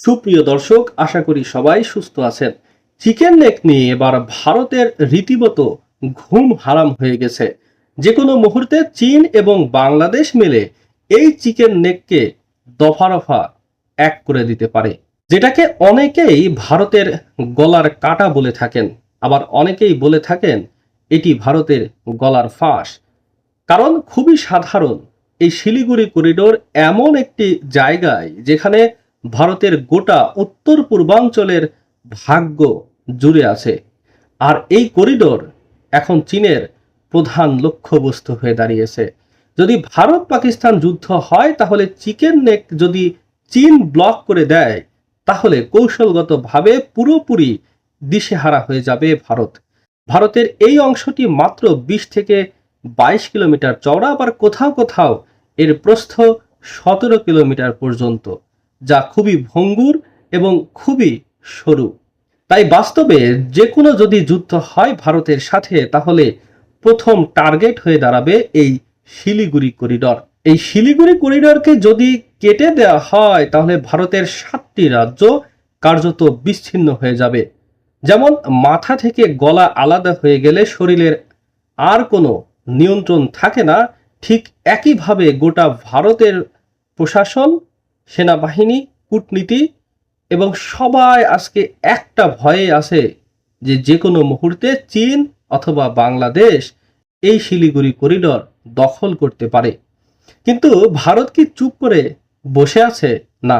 সুপ্রিয় দর্শক, আশা করি সবাই সুস্থ আছেন। চিকেন নেক নিয়ে এবার ভারতের রীতিমতো ঘুম হারাম হয়ে গেছে। যে কোনো মুহূর্তে চীন এবং বাংলাদেশ মিলে এই চিকেন নেককে দফা রফা এক করে দিতে পারে। যেটাকে অনেকেই ভারতের গলার কাটা বলে থাকেন। আবার অনেকেই বলে থাকেন, এটি ভারতের গলার ফাঁস। কারণ খুবই সাধারণ, এই শিলিগুড়ি করিডোর এমন একটি জায়গায় যেখানে ভারতের গোটা উত্তর পূর্বাঞ্চলের ভাগ্য জুড়ে আছে। আর এই করিডোর এখন চীনের প্রধান লক্ষ্যবস্তু হয়ে দাঁড়িয়েছে। যদি ভারত পাকিস্তান যুদ্ধ হয়, তাহলে চিকেন নেক যদি চীন ব্লক করে দেয়, তাহলে কৌশলগতভাবে পুরোপুরি দিশেহারা হয়ে যাবে ভারত। ভারতের এই অংশটি মাত্র বিশ থেকে বাইশ কিলোমিটার চওড়া, আবার কোথাও কোথাও এর প্রস্থ সতেরো কিলোমিটার পর্যন্ত। যা খুবই ভঙ্গুর এবং খুবই সরু। তাই বাস্তবে যে কোনো যদি যুদ্ধ হয় ভারতের সাথে, তাহলে প্রথম টার্গেট হয়ে দাঁড়াবে এই শিলিগুড়ি করিডর। এই শিলিগুড়ি করিডরকে যদি কেটে দেওয়া হয়, তাহলে ভারতের সাতটি রাজ্য কার্যত বিচ্ছিন্ন হয়ে যাবে। যেমন, মাথা থেকে গলা আলাদা হয়ে গেলে শরীরের আর কোনো নিয়ন্ত্রণ থাকে না। ঠিক একইভাবে গোটা ভারতের প্রশাসন সেনাবাহিনী, কূটনীতি এবং সবাই আজকে একটা ভয়ে আছে যে যে কোনো মুহূর্তে চীন অথবা বাংলাদেশ এই শিলিগুড়ি করিডর দখল করতে পারে। কিন্তু ভারত কি চুপ করে বসে আছে? না,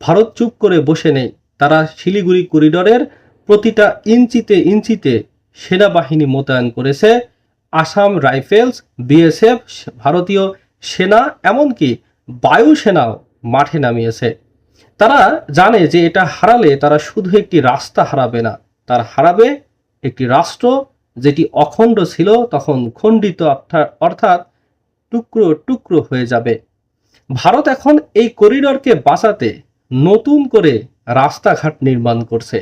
ভারত চুপ করে বসে নেই। তারা শিলিগুড়ি করিডরের প্রতিটা ইঞ্চিতে ইঞ্চিতে সেনাবাহিনী মোতায়েন করেছে। আসাম রাইফেলস, বিএসএফ, ভারতীয় সেনা, এমনকি বায়ুসেনাও মাঠে নামিয়েছে। তারা জানে যে এটা হারালে তারা শুধু একটি রাস্তা হারাবে না, তার হারাবে একটি রাষ্ট্র যেটি অখণ্ড ছিল, তখন খণ্ডিত অর্থাৎ টুকরো টুকরো হয়ে যাবে। ভারত এখন এই করিডরকে বাঁচাতে নতুন করে রাস্তাঘাট নির্মাণ করছে।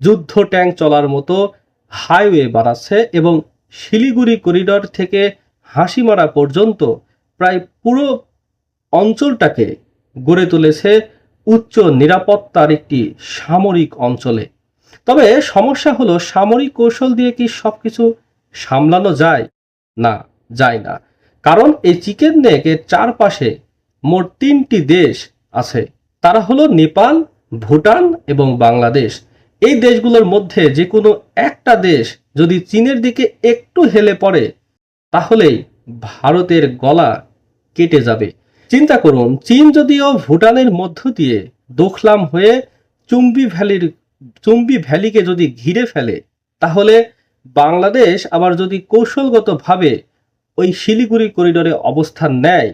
যুদ্ধ ট্যাঙ্ক চলার মতো হাইওয়ে বাড়াচ্ছে এবং শিলিগুড়ি করিডর থেকে হাসিমারা পর্যন্ত প্রায় পুরো অঞ্চলটাকে গড়ে তুলেছে উচ্চ নিরাপত্তার একটি সামরিক অঞ্চলে। তবে সমস্যা হলো, সামরিক কৌশল দিয়ে কি সবকিছু সামলানো যায়? না যায় না। কারণ এই চিকেন নেকের চারপাশে মোট তিনটি দেশ আছে। তারা হলো নেপাল, ভুটান এবং বাংলাদেশ। এই দেশগুলোর মধ্যে যে কোনো একটা দেশ যদি চীনের দিকে একটু হেলে পড়ে, তাহলেই ভারতের গলা কেটে যাবে। চিন্তা করুন, চীন যদিও ভুটানের মধ্য দিয়ে দোখলাম হয়ে চুম্বি ভ্যালির, চুম্বি ভ্যালিকে যদি ঘিরে ফেলে, তাহলে বাংলাদেশ আবার যদি কৌশলগতভাবে ওই শিলিগুড়ি করিডোরে অবস্থান নেয়,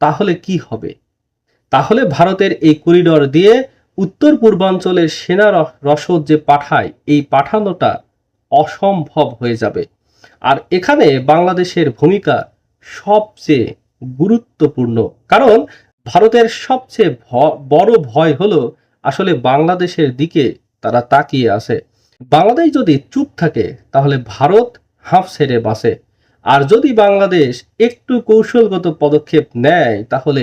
তাহলে কি হবে? তাহলে ভারতের এই করিডর দিয়ে উত্তর পূর্বাঞ্চলের সেনা রসদ যে পাঠায়, এই পাঠানোটা অসম্ভব হয়ে যাবে। আর এখানে বাংলাদেশের ভূমিকা সবচেয়ে গুরুত্বপূর্ণ। কারণ ভারতের সবচেয়ে বড় ভয় হলো আসলে বাংলাদেশের দিকে তারা তাকিয়ে আছে। বাংলাদেশ যদি চুপ থাকে, তাহলে ভারত হাঁফ ছেড়ে বাসে আর যদি বাংলাদেশ একটু কৌশলগত পদক্ষেপ নেয়, তাহলে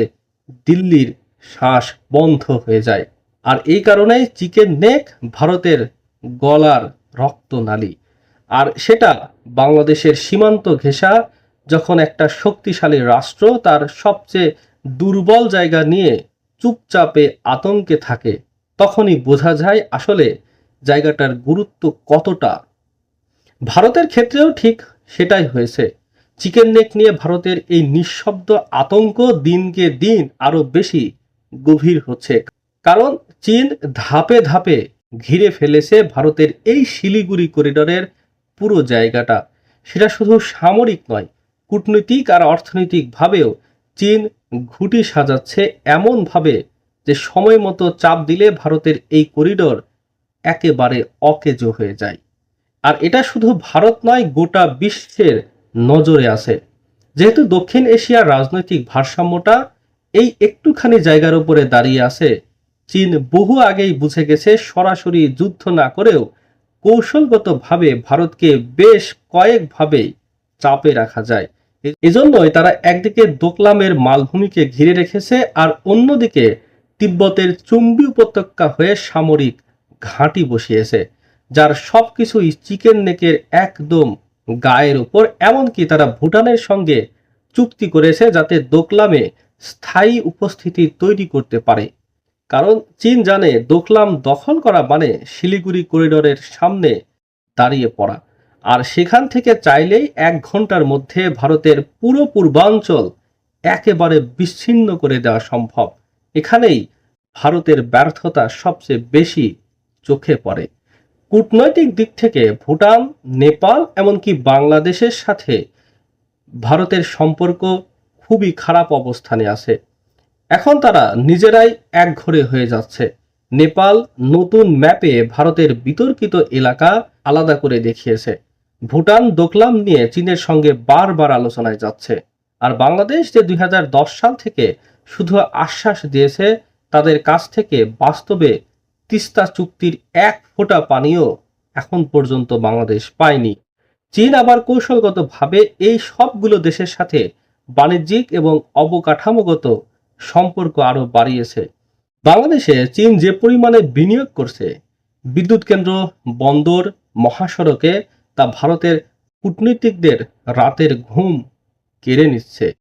দিল্লির শ্বাস বন্ধ হয়ে যায়। আর এই কারণে চিকেন নেক ভারতের গলার রক্তনালী। আর সেটা বাংলাদেশের সীমান্ত ঘেঁষা যখন একটা শক্তিশালী রাষ্ট্র তার সবচেয়ে দুর্বল জায়গা নিয়ে চুপচাপে আতঙ্কে থাকে, তখনই বোঝা যায় আসলে জায়গাটার গুরুত্ব কতটা। ভারতের ক্ষেত্রেও ঠিক সেটাই হয়েছে। চিকেন নেক নিয়ে ভারতের এই নিঃশব্দ আতঙ্ক দিনকে দিন আরও বেশি গভীর হচ্ছে। কারণ চীন ধাপে ধাপে ঘিরে ফেলেছে ভারতের এই শিলিগুড়ি করিডরের পুরো জায়গাটা। সেটা শুধু সামরিক নয় কূটনৈতিক আর অর্থনৈতিকভাবেও চীন ঘুটি সাজাচ্ছে এমনভাবে যে সময় মতো চাপ দিলে ভারতের এই করিডোর একেবারে অকেজো হয়ে যায়। আর এটা শুধু ভারত নয়, গোটা বিশ্বের নজরে আছে। যেহেতু দক্ষিণ এশিয়ার রাজনৈতিক ভারসাম্যটা এই একটুখানি জায়গার উপরে দাঁড়িয়ে আছে, চীন বহু আগেই বুঝে গেছে সরাসরি যুদ্ধ না করেও কৌশলগতভাবে ভারতকে বেশ কয়েকভাবে চাপে রাখা যায়। এজন্যই তারা একদিকে দোকলামের মালভূমিকে ঘিরে রেখেছে আর অন্যদিকে তিব্বতের চুম্বি উপত্যকা হয়ে সামরিক ঘাঁটি বসিয়েছে, যার সবকিছুই চিকেন নেকের একদম গায়ের উপর। এমনকি তারা ভুটানের সঙ্গে চুক্তি করেছে যাতে দোকলামে স্থায়ী উপস্থিতি তৈরি করতে পারে। কারণ চীন জানে দোকলাম দখল করা মানে শিলিগুড়ি করিডোরের সামনে দাঁড়িয়ে পড়া। আর সেখান থেকে চাইলেই এক ঘণ্টার মধ্যে ভারতের পুরো পূর্বাঞ্চল একেবারে বিচ্ছিন্ন করে দেওয়া সম্ভব। এখানেই ভারতের ব্যর্থতা সবচেয়ে বেশি চোখে পড়ে। কূটনৈতিক দিক থেকে ভুটান, নেপাল, এমনকি বাংলাদেশের সাথে ভারতের সম্পর্ক খুবই খারাপ অবস্থানে আছে। এখন তারা নিজেরাই একঘরে হয়ে যাচ্ছে। নেপাল নতুন ম্যাপে ভারতের বিতর্কিত এলাকা আলাদা করে দেখিয়েছে। ভুটান দোকলাম নিয়ে চীনের সঙ্গে বারবার আলোচনায় যাচ্ছে। আর বাংলাদেশ যে দুই হাজার দশ সাল থেকে শুধু আশ্বাস দিয়েছে, তাদের কাছ থেকে বাস্তবে তিস্তা চুক্তির এক ফোঁটা পানিও এখন পর্যন্ত বাংলাদেশ পায়নি। চীন আবার কৌশলগতভাবে এই সবগুলো দেশের সাথে বাণিজ্যিক এবং অবকাঠামোগত সম্পর্ক আরও বাড়িয়েছে। বাংলাদেশে চীন যে পরিমাণে বিনিয়োগ করছে, বিদ্যুৎ কেন্দ্র, বন্দর, মহাসড়কে তা ভারতের কূটনীতিকদের রাতের ঘুম কেড়ে নিচ্ছে।